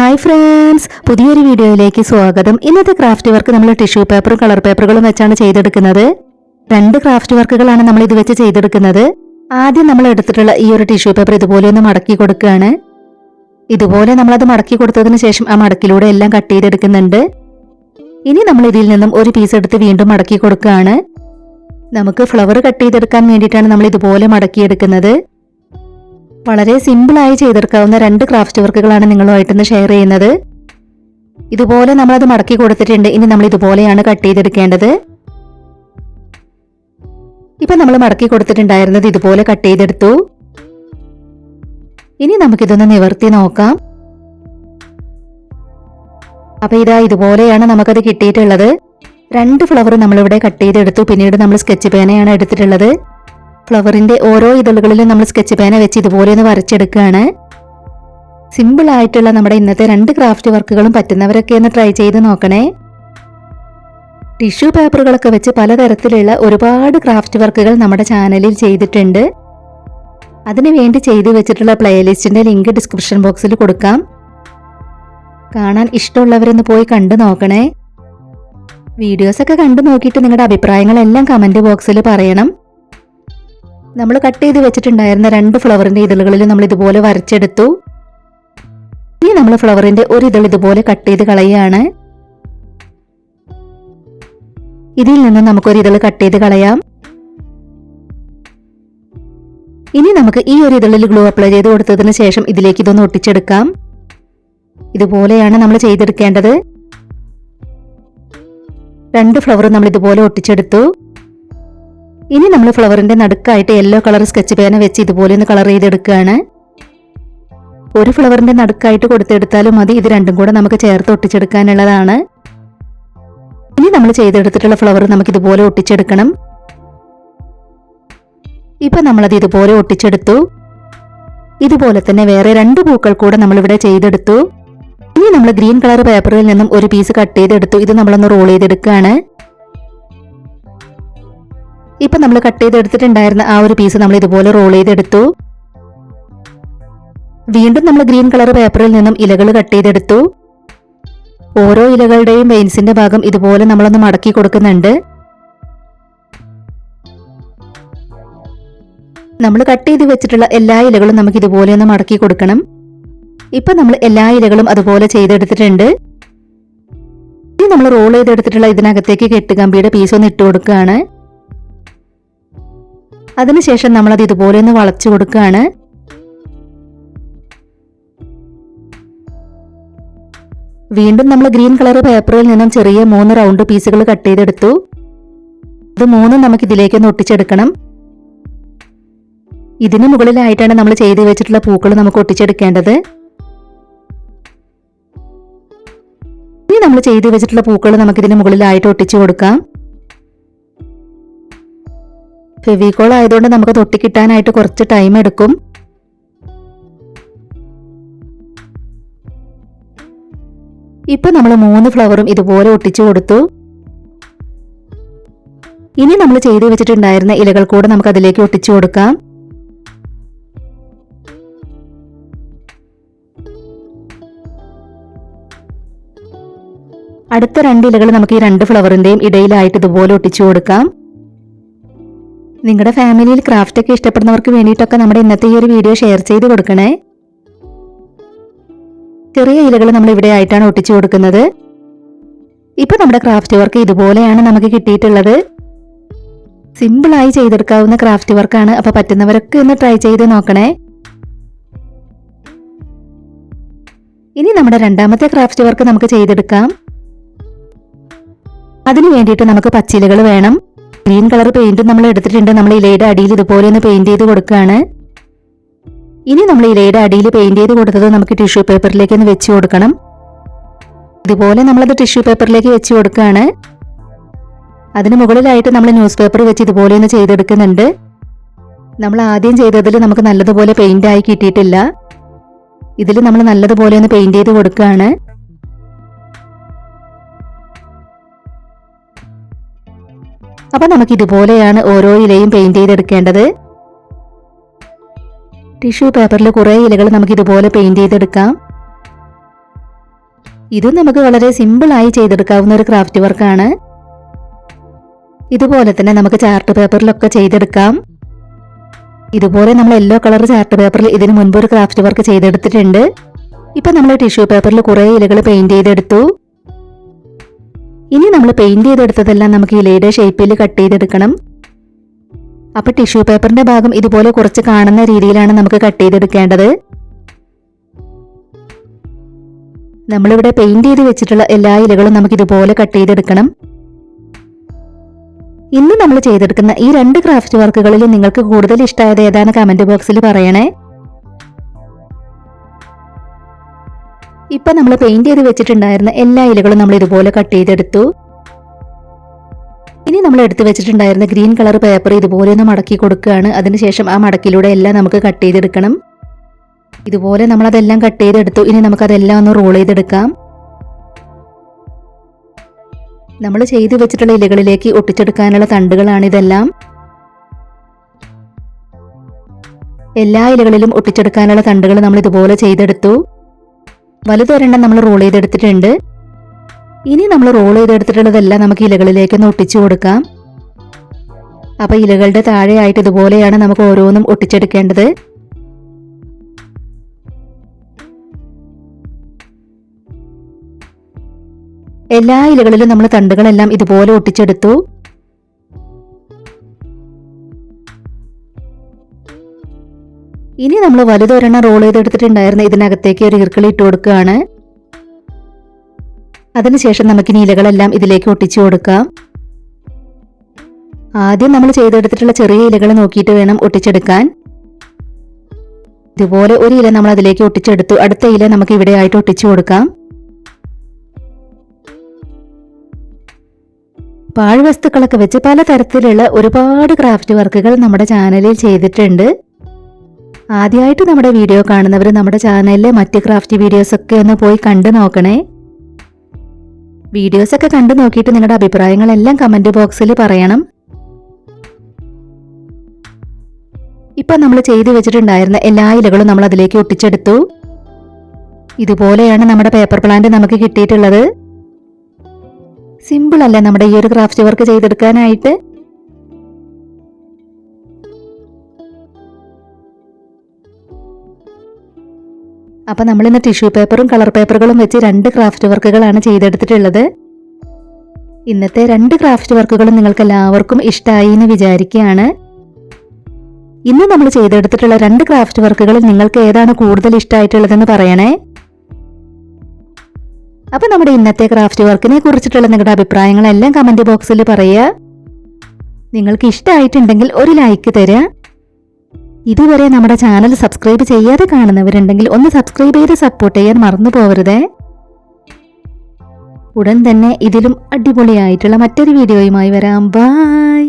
Hi friends പുതിയൊരു വീഡിയോയിലേക്ക് സ്വാഗതം. ഇന്നത്തെ ക്രാഫ്റ്റ് വർക്ക് നമ്മൾ ടിഷ്യൂ പേപ്പറും കളർ പേപ്പറുകളും വെച്ചാണ് ചെയ്തെടുക്കുന്നത്. രണ്ട് ക്രാഫ്റ്റ് വർക്കുകളാണ് നമ്മൾ ഇത് വെച്ച് ചെയ്തെടുക്കുന്നത്. ആദ്യം നമ്മൾ എടുത്തിട്ടുള്ള ഈ ഒരു ടിഷ്യൂ പേപ്പർ ഇതുപോലെ ഒന്ന് മടക്കി കൊടുക്കുകയാണ്. ഇതുപോലെ നമ്മളത് മടക്കി കൊടുത്തതിന് ശേഷം ആ മടക്കിലൂടെ എല്ലാം കട്ട് ചെയ്തെടുക്കുന്നുണ്ട്. ഇനി നമ്മൾ ഇതിൽ നിന്നും ഒരു പീസ് എടുത്ത് വീണ്ടും മടക്കി കൊടുക്കുകയാണ്. നമുക്ക് ഫ്ലവർ കട്ട് ചെയ്തെടുക്കാൻ വേണ്ടിയിട്ടാണ് നമ്മൾ ഇതുപോലെ മടക്കിയെടുക്കുന്നത്. വളരെ സിമ്പിളായി ചെയ്തെടുക്കാവുന്ന രണ്ട് ക്രാഫ്റ്റ് വർക്കുകളാണ് നിങ്ങളുമായിട്ടൊന്ന് ഷെയർ ചെയ്യുന്നത്. ഇതുപോലെ നമ്മളത് മടക്കി കൊടുത്തിട്ടുണ്ട്. ഇനി നമ്മൾ ഇതുപോലെയാണ് കട്ട് ചെയ്തെടുക്കേണ്ടത്. ഇപ്പൊ നമ്മൾ മടക്കി കൊടുത്തിട്ടുണ്ടായിരുന്നത് ഇതുപോലെ കട്ട് ചെയ്തെടുത്തു. ഇനി നമുക്കിതൊന്ന് നിവർത്തി നോക്കാം. അപ്പൊ ഇതാ ഇതുപോലെയാണ് നമുക്കത് കിട്ടിയിട്ടുള്ളത്. രണ്ട് ഫ്ലവർ നമ്മളിവിടെ കട്ട് ചെയ്തെടുത്തു. പിന്നീട് നമ്മൾ സ്കെച്ച് പേനയാണ് എടുത്തിട്ടുള്ളത്. ഫ്ലവറിന്റെ ഓരോ ഇതളുകളിലും നമ്മൾ സ്കെച്ച് പേന വെച്ച് ഇതുപോലെ ഒന്ന് വരച്ചെടുക്കുകയാണ്. സിമ്പിൾ ആയിട്ടുള്ള നമ്മുടെ ഇന്നത്തെ രണ്ട് ക്രാഫ്റ്റ് വർക്കുകളും പറ്റുന്നവരൊക്കെ ഒന്ന് ട്രൈ ചെയ്ത് നോക്കണേ. ടിഷ്യൂ പേപ്പറുകളൊക്കെ വെച്ച് പലതരത്തിലുള്ള ഒരുപാട് ക്രാഫ്റ്റ് വർക്കുകൾ നമ്മുടെ ചാനലിൽ ചെയ്തിട്ടുണ്ട്. അതിനുവേണ്ടി ചെയ്തു വെച്ചിട്ടുള്ള പ്ലേലിസ്റ്റിന്റെ ലിങ്ക് ഡിസ്ക്രിപ്ഷൻ ബോക്സിൽ കൊടുക്കാം. കാണാൻ ഇഷ്ടമുള്ളവരൊന്ന് പോയി കണ്ടു നോക്കണേ. വീഡിയോസൊക്കെ കണ്ടു നോക്കിയിട്ട് നിങ്ങളുടെ അഭിപ്രായങ്ങളെല്ലാം കമന്റ് ബോക്സിൽ പറയണം. നമ്മൾ കട്ട് ചെയ്ത് വെച്ചിട്ടുണ്ടായിരുന്ന രണ്ട് ഫ്ലവറിന്റെ ഇതളുകളിൽ നമ്മൾ ഇതുപോലെ വരച്ചെടുത്തു. ഇനി നമ്മൾ ഫ്ലവറിന്റെ ഒരു ഇതൾ ഇതുപോലെ കട്ട് ചെയ്ത് കളയുകയാണ് ഇതിൽ നിന്ന് നമുക്കൊരു ഇതൾ കട്ട് ചെയ്ത് കളയാം. ഇനി നമുക്ക് ഈ ഒരു ഇതളിൽ ഗ്ലൂ അപ്ലൈ ചെയ്ത് കൊടുത്തതിന് ശേഷം ഇതിലേക്ക് ഇതൊന്ന് ഒട്ടിച്ചെടുക്കാം. ഇതുപോലെയാണ് നമ്മൾ ചെയ്തെടുക്കേണ്ടത്. രണ്ട് ഫ്ലവർ നമ്മൾ ഇതുപോലെ ഒട്ടിച്ചെടുത്തു. ഇനി നമ്മൾ ഫ്ലവറിന്റെ നടുക്കായിട്ട് യെല്ലോ കളർ സ്കെച്ച് പേന വെച്ച് ഇതുപോലെ ഒന്ന് കളർ ചെയ്തെടുക്കുകയാണ്. ഒരു ഫ്ലവറിന്റെ നടുക്കായിട്ട് കൊടുത്തെടുത്താലും മതി. ഇത് രണ്ടും കൂടെ നമുക്ക് ചേർത്ത് ഒട്ടിച്ചെടുക്കാനുള്ളതാണ്. ഇനി നമ്മൾ ചെയ്തെടുത്തിട്ടുള്ള ഫ്ലവർ നമുക്ക് ഇതുപോലെ ഒട്ടിച്ചെടുക്കണം. ഇപ്പൊ നമ്മളത് ഇതുപോലെ ഒട്ടിച്ചെടുത്തു. ഇതുപോലെ തന്നെ വേറെ രണ്ട് പൂക്കൾ കൂടെ നമ്മളിവിടെ ചെയ്തെടുത്തു. ഇനി നമ്മൾ ഗ്രീൻ കളർ പേപ്പറിൽ നിന്നും ഒരു പീസ് കട്ട് ചെയ്തെടുത്തു. ഇത് നമ്മളൊന്ന് റോൾ ചെയ്തെടുക്കുകയാണ്. ഇപ്പൊ നമ്മൾ കട്ട് ചെയ്തെടുത്തിട്ടുണ്ടായിരുന്ന ആ ഒരു പീസ് നമ്മൾ ഇതുപോലെ റോൾ ചെയ്തെടുത്തു. വീണ്ടും നമ്മൾ ഗ്രീൻ കളർ പേപ്പറിൽ നിന്നും ഇലകൾ കട്ട് ചെയ്തെടുത്തു. ഓരോ ഇലകളുടെയും വെയിൻസിന്റെ ഭാഗം ഇതുപോലെ നമ്മളൊന്ന് മടക്കി കൊടുക്കുന്നുണ്ട്. നമ്മൾ കട്ട് ചെയ്ത് വെച്ചിട്ടുള്ള എല്ലാ ഇലകളും നമുക്ക് ഇതുപോലെ ഒന്ന് മടക്കി കൊടുക്കണം. ഇപ്പൊ നമ്മൾ എല്ലാ ഇലകളും അതുപോലെ ചെയ്തെടുത്തിട്ടുണ്ട്. ഇനി നമ്മൾ റോൾ ചെയ്തെടുത്തിട്ടുള്ള ഇതിനകത്തേക്ക് കെട്ടുകമ്പിയുടെ പീസ് ഒന്ന് ഇട്ട് കൊടുക്കുകയാണ്. അതിനുശേഷം നമ്മൾ അത് ഇതുപോലെ ഒന്ന് വളച്ചു കൊടുക്കുകയാണ്. വീണ്ടും നമ്മൾ ഗ്രീൻ കളർ പേപ്പറിൽ നിന്നും ചെറിയ മൂന്ന് റൗണ്ട് പീസുകൾ കട്ട് ചെയ്തെടുത്തു. ഇത് മൂന്നും നമുക്ക് ഇതിലേക്ക് ഒന്ന് ഒട്ടിച്ചെടുക്കണം. ഇതിന് മുകളിലായിട്ടാണ് നമ്മൾ ചെയ്തു വെച്ചിട്ടുള്ള പൂക്കൾ നമുക്ക് ഒട്ടിച്ചെടുക്കേണ്ടത്. ഇനി നമ്മൾ ചെയ്തു വെച്ചിട്ടുള്ള പൂക്കൾ നമുക്ക് ഇതിന് മുകളിലായിട്ട് ഒട്ടിച്ചു കൊടുക്കാം. ഫെവിക്കോൾ ആയതുകൊണ്ട് നമുക്ക് തൊട്ടിക്കിട്ടാനായിട്ട് കുറച്ച് ടൈം എടുക്കും. ഇപ്പൊ നമ്മൾ മൂന്ന് ഫ്ലവറും ഇതുപോലെ ഒട്ടിച്ചു കൊടുത്തു. ഇനി നമ്മൾ ചെയ്തു വെച്ചിട്ടുണ്ടായിരുന്ന ഇലകൾ കൂടെ നമുക്ക് അതിലേക്ക് ഒട്ടിച്ചു കൊടുക്കാം. അടുത്ത രണ്ട് ഇലകൾ നമുക്ക് ഈ രണ്ട് ഫ്ലവറിന്റെയും ഇടയിലായിട്ട് ഇതുപോലെ ഒട്ടിച്ചു കൊടുക്കാം. നിങ്ങളുടെ ഫാമിലിയിൽ ക്രാഫ്റ്റ് ഒക്കെ ഇഷ്ടപ്പെടുന്നവർക്ക് വേണ്ടിയിട്ടൊക്കെ നമ്മുടെ ഇന്നത്തെ ഈ ഒരു വീഡിയോ ഷെയർ ചെയ്ത് കൊടുക്കണേ. ചെറിയ ഇലകൾ നമ്മൾ ഇവിടെ ആയിട്ടാണ് ഒട്ടിച്ചു കൊടുക്കുന്നത്. ഇപ്പൊ നമ്മുടെ ക്രാഫ്റ്റ് വർക്ക് ഇതുപോലെയാണ് നമുക്ക് കിട്ടിയിട്ടുള്ളത്. സിമ്പിളായി ചെയ്തെടുക്കാവുന്ന ക്രാഫ്റ്റ് വർക്കാണ് അപ്പൊ പറ്റുന്നവരൊക്കെ ഒന്ന് ട്രൈ ചെയ്ത് നോക്കണേ. ഇനി നമ്മുടെ രണ്ടാമത്തെ ക്രാഫ്റ്റ് വർക്ക് നമുക്ക് ചെയ്തെടുക്കാം. അതിനു വേണ്ടിയിട്ട് നമുക്ക് പച്ചിലകൾ വേണം. ഗ്രീൻ കളർ പെയിന്റ് നമ്മൾ എടുത്തിട്ടുണ്ട്. നമ്മൾ ഇലയുടെ അടിയിൽ ഇതുപോലെ ഒന്ന് പെയിന്റ് ചെയ്ത് കൊടുക്കുകയാണ്. ഇനി നമ്മൾ ഇലയുടെ അടിയിൽ പെയിന്റ് ചെയ്ത് കൊടുത്തത് നമുക്ക് ടിഷ്യൂ പേപ്പറിലേക്ക് ഒന്ന് വെച്ച് കൊടുക്കണം. ഇതുപോലെ നമ്മളത് ടിഷ്യൂ പേപ്പറിലേക്ക് വെച്ച് കൊടുക്കുകയാണ്. അതിന് മുകളിലായിട്ട് നമ്മൾ ന്യൂസ് പേപ്പർ വെച്ച് ഇതുപോലെ ഒന്ന് ചെയ്തെടുക്കുന്നുണ്ട്. നമ്മൾ ആദ്യം ചെയ്തതിൽ നമുക്ക് നല്ലതുപോലെ പെയിന്റ് ആയി കിട്ടിയിട്ടില്ല. ഇതിൽ നമ്മൾ നല്ലതുപോലെ ഒന്ന് പെയിന്റ് ചെയ്ത് കൊടുക്കുകയാണ്. അപ്പൊ നമുക്ക് ഇതുപോലെയാണ് ഓരോ ഇലയും പെയിന്റ് ചെയ്തെടുക്കേണ്ടത് ടിഷ്യൂ പേപ്പറിൽ കുറേ ഇലകൾ നമുക്ക് ഇതുപോലെ പെയിന്റ് ചെയ്തെടുക്കാം. ഇതും നമുക്ക് വളരെ സിമ്പിൾ ആയി ചെയ്തെടുക്കാവുന്ന ഒരു ക്രാഫ്റ്റ് വർക്കാണ് ഇതുപോലെ തന്നെ നമുക്ക് ചാർട്ട് പേപ്പറിലൊക്കെ ചെയ്തെടുക്കാം. ഇതുപോലെ നമ്മൾ യെല്ലോ കളർ ചാർട്ട് പേപ്പറിൽ ഇതിനു മുൻപ് ഒരു ക്രാഫ്റ്റ് വർക്ക് ചെയ്തെടുത്തിട്ടുണ്ട്. ഇപ്പൊ നമ്മൾ ടിഷ്യൂ പേപ്പറിൽ കുറെ ഇലകൾ പെയിന്റ് ചെയ്തെടുത്തു. ഇനി നമ്മൾ പെയിന്റ് ചെയ്തെടുത്തതെല്ലാം നമുക്ക് ഇലയുടെ ഷേപ്പിൽ കട്ട് ചെയ്തെടുക്കണം. അപ്പൊ ടിഷ്യൂ പേപ്പറിന്റെ ഭാഗം ഇതുപോലെ കുറച്ച് കാണുന്ന രീതിയിലാണ് നമുക്ക് കട്ട് ചെയ്തെടുക്കേണ്ടത്. നമ്മളിവിടെ പെയിന്റ് ചെയ്ത് വെച്ചിട്ടുള്ള എല്ലാ ഇലകളും നമുക്ക് ഇതുപോലെ കട്ട് ചെയ്തെടുക്കണം. ഇന്ന് നമ്മൾ ചെയ്തെടുക്കുന്ന ഈ രണ്ട് ക്രാഫ്റ്റ് വർക്കുകളിൽ നിങ്ങൾക്ക് കൂടുതൽ ഇഷ്ടമായത് ഏതാണ് കമന്റ് ബോക്സിൽ പറയണേ. ഇപ്പൊ നമ്മൾ പെയിന്റ് ചെയ്ത് വെച്ചിട്ടുണ്ടായിരുന്ന എല്ലാ ഇലകളും നമ്മൾ ഇതുപോലെ കട്ട് ചെയ്തെടുത്തു. ഇനി നമ്മൾ എടുത്തു വെച്ചിട്ടുണ്ടായിരുന്ന ഗ്രീൻ കളർ പേപ്പർ ഇതുപോലെ ഒന്ന് മടക്കി കൊടുക്കുകയാണ്. അതിനുശേഷം ആ മടക്കിലൂടെ എല്ലാം നമുക്ക് കട്ട് ചെയ്തെടുക്കണം. ഇതുപോലെ നമ്മൾ അതെല്ലാം കട്ട് ചെയ്തെടുത്തു. ഇനി നമുക്ക് അതെല്ലാം ഒന്ന് റോൾ ചെയ്തെടുക്കാം. നമ്മൾ ചെയ്തു വെച്ചിട്ടുള്ള ഇലകളിലേക്ക് ഒട്ടിച്ചെടുക്കാനുള്ള തണ്ടുകളാണ് ഇതെല്ലാം. എല്ലാ ഇലകളിലും ഒട്ടിച്ചെടുക്കാനുള്ള തണ്ടുകൾ നമ്മൾ ഇതുപോലെ ചെയ്തെടുത്തു. വലുതൊരെണ്ണം നമ്മൾ റോൾ ചെയ്തെടുത്തിട്ടുണ്ട്. ഇനി നമ്മൾ റോൾ ചെയ്തെടുത്തിട്ടുള്ളതെല്ലാം നമുക്ക് ഇലകളിലേക്ക് ഒന്ന് ഒട്ടിച്ചു കൊടുക്കാം. അപ്പൊ ഇലകളുടെ താഴെയായിട്ട് ഇതുപോലെയാണ് നമുക്ക് ഓരോന്നും ഒട്ടിച്ചെടുക്കേണ്ടത്. എല്ലാ ഇലകളിലും നമ്മൾ തണ്ടുകളെല്ലാം ഇതുപോലെ ഒട്ടിച്ചെടുത്തു. ഇനി നമ്മൾ വലുതൊരെണ്ണം റോൾ ചെയ്തെടുത്തിട്ടുണ്ടായിരുന്ന ഇതിനകത്തേക്ക് ഒരു ഇർക്കിളി ഇട്ട് കൊടുക്കുകയാണ്. അതിനുശേഷം നമുക്കിനി ഇലകളെല്ലാം ഇതിലേക്ക് ഒട്ടിച്ചു കൊടുക്കാം. ആദ്യം നമ്മൾ ചെയ്തെടുത്തിട്ടുള്ള ചെറിയ ഇലകൾ നോക്കിയിട്ട് വേണം ഒട്ടിച്ചെടുക്കാൻ. ഇതുപോലെ ഒരു ഇല നമ്മൾ അതിലേക്ക് ഒട്ടിച്ചെടുത്തു. അടുത്ത ഇല നമുക്ക് ഇവിടെ ആയിട്ട് ഒട്ടിച്ചു കൊടുക്കാം. പാഴ്വസ്തുക്കളൊക്കെ വെച്ച് പലതരത്തിലുള്ള ഒരുപാട് ക്രാഫ്റ്റ് വർക്കുകൾ നമ്മുടെ ചാനലിൽ ചെയ്തിട്ടുണ്ട്. ആദ്യമായിട്ട് നമ്മുടെ വീഡിയോ കാണുന്നവർ നമ്മുടെ ചാനലിലെ മറ്റ് ക്രാഫ്റ്റ് വീഡിയോസ് ഒക്കെ ഒന്ന് പോയി കണ്ടു നോക്കണേ. വീഡിയോസ് ഒക്കെ കണ്ടു നോക്കിയിട്ട് നിങ്ങളുടെ അഭിപ്രായങ്ങളെല്ലാം കമന്റ് ബോക്സിൽ പറയണം. ഇപ്പം നമ്മൾ ചെയ്തു വെച്ചിട്ടുണ്ടായിരുന്ന എല്ലാ ഇലകളും നമ്മൾ അതിലേക്ക് ഒട്ടിച്ചെടുത്തു. ഇതുപോലെയാണ് നമ്മുടെ പേപ്പർ പ്ലാന്റ് നമുക്ക് കിട്ടിയിട്ടുള്ളത്. സിമ്പിൾ അല്ലേ നമ്മുടെ ഈ ഒരു ക്രാഫ്റ്റ് വർക്ക് ചെയ്തെടുക്കാനായിട്ട്. അപ്പൊ നമ്മൾ ഇന്ന് ടിഷ്യൂ പേപ്പറും കളർ പേപ്പറുകളും വെച്ച് രണ്ട് ക്രാഫ്റ്റ് വർക്കുകളാണ് ചെയ്തെടുത്തിട്ടുള്ളത്. ഇന്നത്തെ രണ്ട് ക്രാഫ്റ്റ് വർക്കുകളും നിങ്ങൾക്ക് എല്ലാവർക്കും ഇഷ്ടമായി എന്ന് വിചാരിക്കുകയാണ്. ഇന്ന് നമ്മൾ ചെയ്തെടുത്തിട്ടുള്ള രണ്ട് ക്രാഫ്റ്റ് വർക്കുകളിൽ നിങ്ങൾക്ക് ഏതാണ് കൂടുതൽ ഇഷ്ടമായിട്ടുള്ളതെന്ന് പറയണേ. അപ്പൊ നമ്മുടെ ഇന്നത്തെ ക്രാഫ്റ്റ് വർക്കിനെ കുറിച്ചിട്ടുള്ള നിങ്ങളുടെ അഭിപ്രായങ്ങളെല്ലാം കമന്റ് ബോക്സിൽ പറയുക. നിങ്ങൾക്ക് ഇഷ്ടമായിട്ടുണ്ടെങ്കിൽ ഒരു ലൈക്ക് തരിക. ഇതുവരെ നമ്മുടെ ചാനൽ സബ്സ്ക്രൈബ് ചെയ്യാതെ കാണുന്നവരുണ്ടെങ്കിൽ ഒന്ന് സബ്സ്ക്രൈബ് ചെയ്ത് സപ്പോർട്ട് ചെയ്യാൻ മറന്നു പോകരുതേ ഉടൻ തന്നെ ഇതിലും അടിപൊളിയായിട്ടുള്ള മറ്റൊരു വീഡിയോയുമായി വരാം. ബായ്